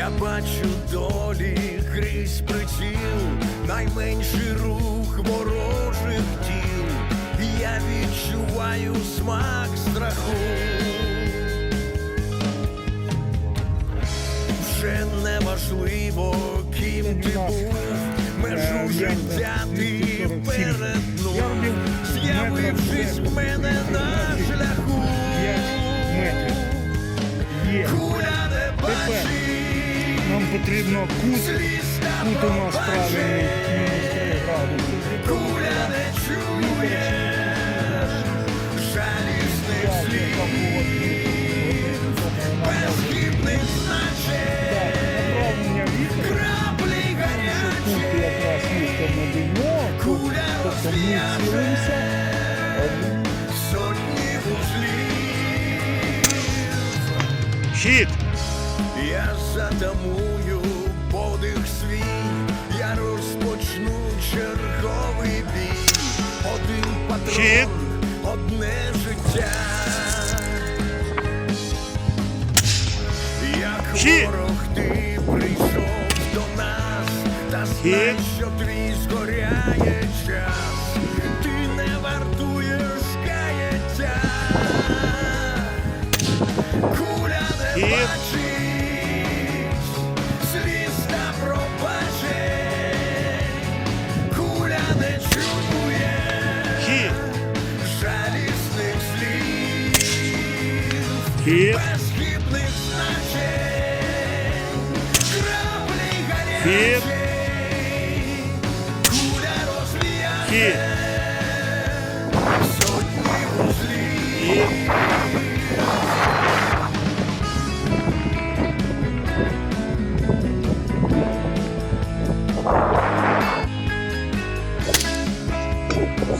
Я бачу долі крізь приціл, найменший рух ворожих тіл, я відчуваю смак страху. Вже неважливо, ким ти був, межу життя ти перетнув, з'явившись в мене на шляху. 5 метрів. Є. Куля не бачить, Нам потрібно кут. Кут у нас правильний. Мінус 3 градуси. сотні вузлів. Хід. Я затамую подих свій, я розпочну черговий бій. Один патрон, одне життя. Як ворог ти прийшов до нас, та знай, що твій згоряє час. Значень, краплі Хід. Хід.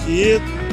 Хід.